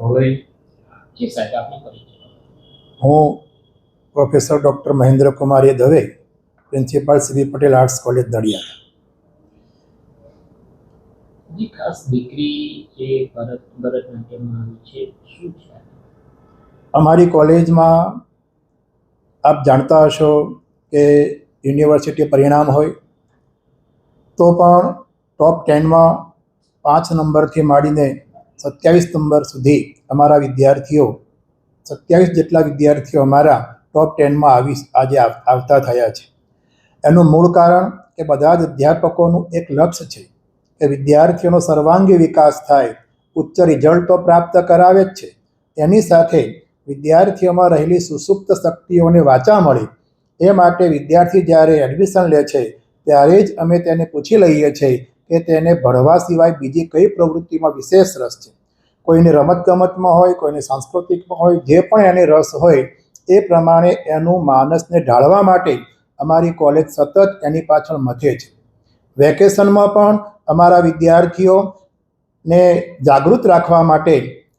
દવે જી સાહેબ આપનો પરિચય. હું professor doctor Mahendra Kumari Dave principal CB Patel arts college Daliya જી ખાસ દીકરી જે ભરત ભરતનાટ્યમમાં આવી છે શું છે? અમારી કોલેજમાં આપ જાણતા હશો કે યુનિવર્સિટી પરિણામ હોય તો પણ ટોપ ટેનમાં પાંચ નંબરથી માંડીને સત્યાવીસ નંબર સુધી અમારા વિદ્યાર્થીઓ, સત્યાવીસ જેટલા વિદ્યાર્થીઓ અમારા ટોપ ટેનમાં આવી, આજે આવ- આવતા થયા છે. એનું મૂળ કારણ કે બધા જ અધ્યાપકોનું એક લક્ષ્ય છે કે વિદ્યાર્થીઓનો સર્વાંગી વિકાસ થાય, ઉચ્ચ રિઝલ્ટ તો પ્રાપ્ત કરાવે જ છે. એની સાથે વિદ્યાર્થીઓમાં રહેલી સુસુપ્ત શક્તિઓને વાચા મળે. એ માટે વિદ્યાર્થી જ્યારે એડમિશન લે છે, ત્યારે જ અમે તેને પૂછી લઈએ છીએ કે તેને ભણવા સિવાય બીજી કઈ પ્રવૃત્તિમાં વિશેષ રસ છે? કોઈને રમતગમતમાં હોય, કોઈને સાંસ્કૃતિકમાં હોય, જે પણ એને રસ હોય, એ પ્રમાણે એનું માનસને ઢાળવા માટે અમારી કોલેજ સતત એની પાછળ મથે છે. વેકેશનમાં પણ અમારા વિદ્યાર્થીઓને જાગૃત રાખવા માટે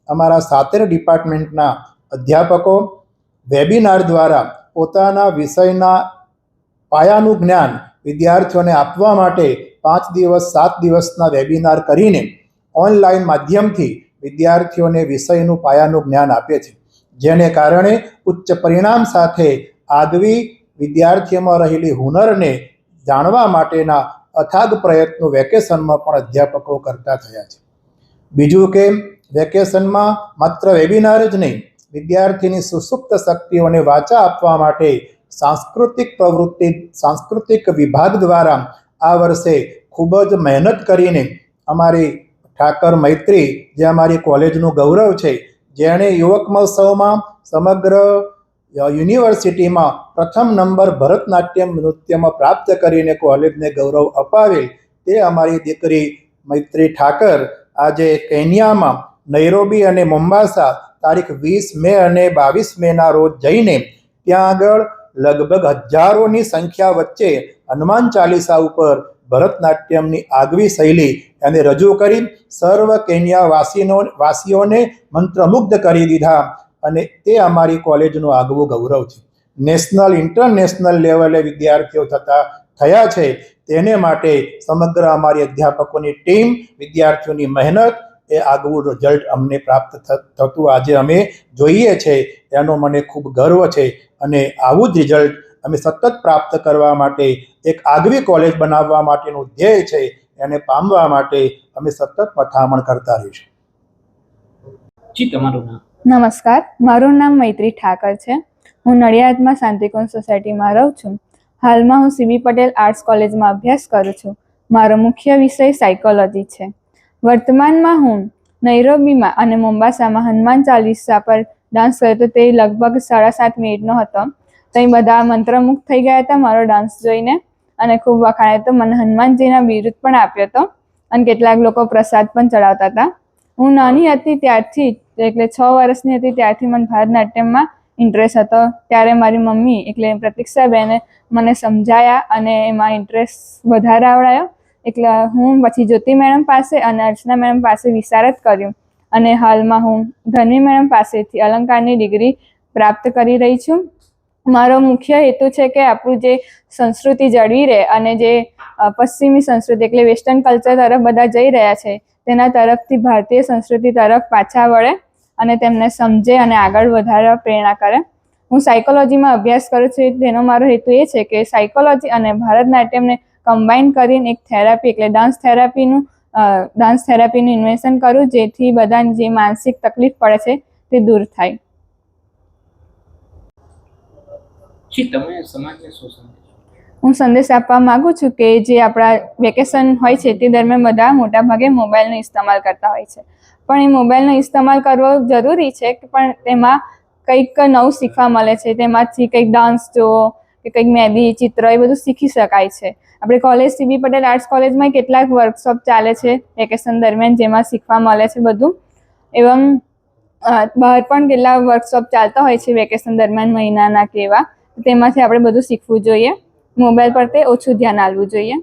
અમારા સાતેર ડિપાર્ટમેન્ટના અધ્યાપકો વેબિનાર દ્વારા પોતાના વિષયના પાયાનું જ્ઞાન વિદ્યાર્થીઓને આપવા માટે પાંચ દિવસ, સાત દિવસના વેબિનાર કરીને ઓનલાઈન માધ્યમથી વિદ્યાર્થીઓને વિષયનું પાયાનું જ્ઞાન આપે છે. જેને કારણે ઉચ્ચ પરિણામ સાથે આગવી વિદ્યાર્થીઓમાં રહેલી હુનરને જાણવા માટેના અથાગ પ્રયત્નો વેકેશનમાં પણ અધ્યાપકો કરતા થયા છે. બીજું કે વેકેશનમાં માત્ર વેબિનાર જ નહીં, વિદ્યાર્થીની સુસુપ્ત શક્તિઓને વાચા આપવા માટે સાંસ્કૃતિક પ્રવૃત્તિ, સાંસ્કૃતિક વિભાગ દ્વારા આ વર્ષે ખૂબ જ મહેનત કરીને અમારી ઠાકર મૈત્રી, જે અમારી કોલેજનું ગૌરવ છે, જેણે યુવક મહોત્સવમાં સમગ્ર યુનિવર્સિટીમાં પ્રથમ નંબર ભરતનાટ્યમ નૃત્યમાં પ્રાપ્ત કરીને કોલેજને ગૌરવ અપાવેલ તે અમારી દીકરી મૈત્રી ઠાકર આજે કેન્યામાં નૈરોબી અને મોમ્બાસા તારીખ વીસ મે અને બાવીસ મેના રોજ જઈને ત્યાં આગળ લગભગ હજારોની સંખ્યા વચ્ચે હનુમાન ચાલીસા ઉપર ભરતનાટ્યમની આગવી શૈલી એને રજૂ કરી સર્વ કેન્યા વાસીનો વાસીઓને મંત્રમુગ્ધ કરી દીધા અને તે અમારી કોલેજનું આગવું ગૌરવ છે. નેશનલ, ઇન્ટરનેશનલ લેવલે વિદ્યાર્થીઓ થતા થયા છે તેને માટે સમગ્ર અમારી અધ્યાપકોની ટીમ, વિદ્યાર્થીઓની મહેનત, એ આગવું રિઝલ્ટ અમને પ્રાપ્ત થતું આજે અમે જોઈએ છે. એનો મને ખૂબ ગર્વ છે અને આવું જ રિઝલ્ટ અમે સતત પ્રાપ્ત કરવા માટે એક આગવી કોલેજ બનાવવા માટેનું ધ્યેય છે એને પામવા માટે અમે સતત મથામણ કરતા રહીશું જી તમારું નામ? નમસ્કાર મારું નામ મૈત્રી ઠાકર છે. હું નડિયાદમાં શાંતિકુંજ સોસાયટીમાં રહું છું. હાલમાં હું સીબી પટેલ આર્ટ્સ કોલેજમાં અભ્યાસ કરું છું. મારો મુખ્ય વિષય સાયકોલોજી છે. વર્તમાનમાં હું નૈરોબીમાં અને મોમ્બાસામાં હનુમાન ચાલીસા પર ડાન્સ કર્યો હતો. તે લગભગ સાડા સાત મિનિટનો હતો. ત્યાં બધા મંત્રમુગ્ધ થઈ ગયા હતા મારો ડાન્સ જોઈને. અને ખૂબ વખાણે તો મને હનુમાનજીના બિરુદ પણ આપ્યો હતો. અને કેટલાક લોકો પ્રસાદ પણ ચડાવતા હતા. હું નાની હતી ત્યારથી, એટલે છ વર્ષની હતી ત્યારથી મને ભરતનાટ્યમમાં ઇન્ટરેસ્ટ હતો. ત્યારે મારી મમ્મી એટલે પ્રતીક્ષાબેને મને સમજાયા અને એમાં ઇન્ટરેસ્ટ વધારે આવડાયો. એટલે હું પછી જ્યોતિ મેડમ પાસે અને અર્ચના મેડમ પાસે વિચાર જ કર્યું. અને હાલમાં હું ધનવી મેડમ પાસેથી અલંકારની ડિગ્રી પ્રાપ્ત કરી રહી છું. મારો મુખ્ય હેતુ છે કે આપણું જે સંસ્કૃતિ જળવી રહે અને જે પશ્ચિમી સંસ્કૃતિ એટલે વેસ્ટર્ન કલ્ચર તરફ બધા જઈ રહ્યા છે, તેના તરફથી ભારતીય સંસ્કૃતિ તરફ પાછા વળે અને તેમને સમજે અને આગળ વધારવા પ્રેરણા કરે. હું સાયકોલોજીમાં અભ્યાસ કરું છું, તેનો મારો હેતુ એ છે કે સાયકોલોજી અને ભરતનાટ્યમને કમ્બાઈન કરીને એક થેરાપી એટલે ડાન્સ થેરાપીનું ડાન્સ થેરાપીનું ઇન્વેન્શન કરું, જેથી બધાને જે માનસિક તકલીફ પડે છે તે દૂર થાય. જી, તમે સમાજને શું સંદેશ હું સંદેશ આપવા માંગુ છું કે જે આપણા વેકેશન હોય છે તે દરમિયાન બધા મોટાભાગે મોબાઈલનો ઇસ્તેમાલ કરતા હોય છે. પણ એ મોબાઈલનો ઇસ્તેમાલ કરવો જરૂરી છે પણ તેમાં કંઈક નવું શીખવા મળે છે. તેમાંથી કંઈક ડાન્સ જોવો કે કંઈક મહેંદી ચિત્ર એ બધું શીખી શકાય છે. આપણે કોલેજ સીબી પટેલ આર્ટ્સ કોલેજમાં કેટલાક વર્કશોપ ચાલે છે વેકેશન દરમિયાન જેમાં શીખવા મળે છે બધું. એવમ બહાર પણ કેટલા વર્કશોપ ચાલતા હોય છે વેકેશન દરમિયાન મહિનાના કે એવા. તેમાંથી આપણે બધું શીખવું જોઈએ. મોબાઈલ પર તે ઓછું ધ્યાન આપવું જોઈએ.